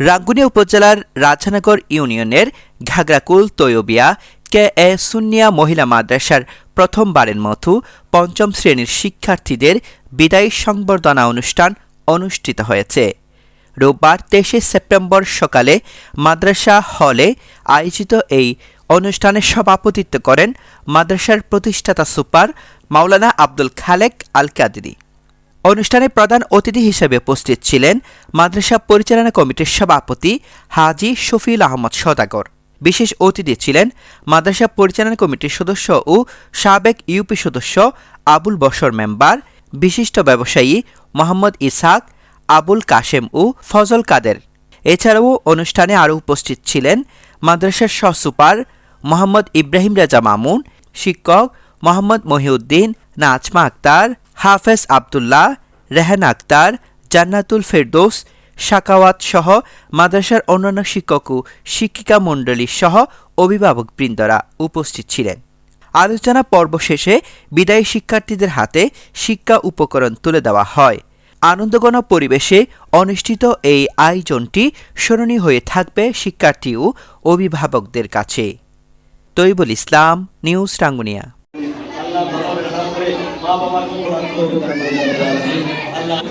রাঙ্গুনিয়া উপজেলার রাজানগর ইউনিয়নের ঘাগরাকুল তৈয়বিয়া কে এ সুনিয়া মহিলা মাদ্রাসার প্রথমবারের মতো পঞ্চম শ্রেণির শিক্ষার্থীদের বিদায়ী সংবর্ধনা অনুষ্ঠান অনুষ্ঠিত হয়েছে। রোববার তেইশে সেপ্টেম্বর সকালে মাদ্রাসা হলে আয়োজিত এই অনুষ্ঠানে সভাপতিত্ব করেন মাদ্রাসার প্রতিষ্ঠাতা সুপার মাওলানা আব্দুল খালেক আল কাদিরি অনুষ্ঠানে প্রধান অতিথি হিসেবে উপস্থিত ছিলেন মাদ্রাসা পরিচালনা কমিটির সভাপতি হাজি শফিউল আহমদ সদাগর। বিশেষ অতিথি ছিলেন মাদ্রাসা পরিচালনা কমিটির সদস্য ও সাবেক ইউপি সদস্য আবুল বশর মেম্বার, বিশিষ্ট ব্যবসায়ী মোহাম্মদ ইসাক আবুল কাশেম ও ফজল কাদের। এছাড়াও অনুষ্ঠানে আরও উপস্থিত ছিলেন মাদ্রাসার সহসুপার মোহাম্মদ ইব্রাহিম রাজা মামুন, শিক্ষক মোহাম্মদ মহিউদ্দিন, নাজমা আক্তার হাফেজ আবদুল্লাহ, রেহান আক্তার, জান্নাতুল ফেরদৌস, শাকাওয়াত সহ মাদ্রাসার অন্যান্য শিক্ষক ও শিক্ষিকা মণ্ডলী সহ অভিভাবক বৃন্দরা উপস্থিত ছিলেন। আলোচনা পর্ব শেষে বিদায়ী শিক্ষার্থীদের হাতে শিক্ষা উপকরণ তুলে দেওয়া হয়। আনন্দগণ পরিবেশে অনুষ্ঠিত এই আয়োজনটি স্মরণীয় হয়ে থাকবে শিক্ষার্থী ও অভিভাবকদের কাছে। তৈবুল ইসলাম, নিউজ রাঙ্গুনিয়া। بابا ما كنت أنتم الله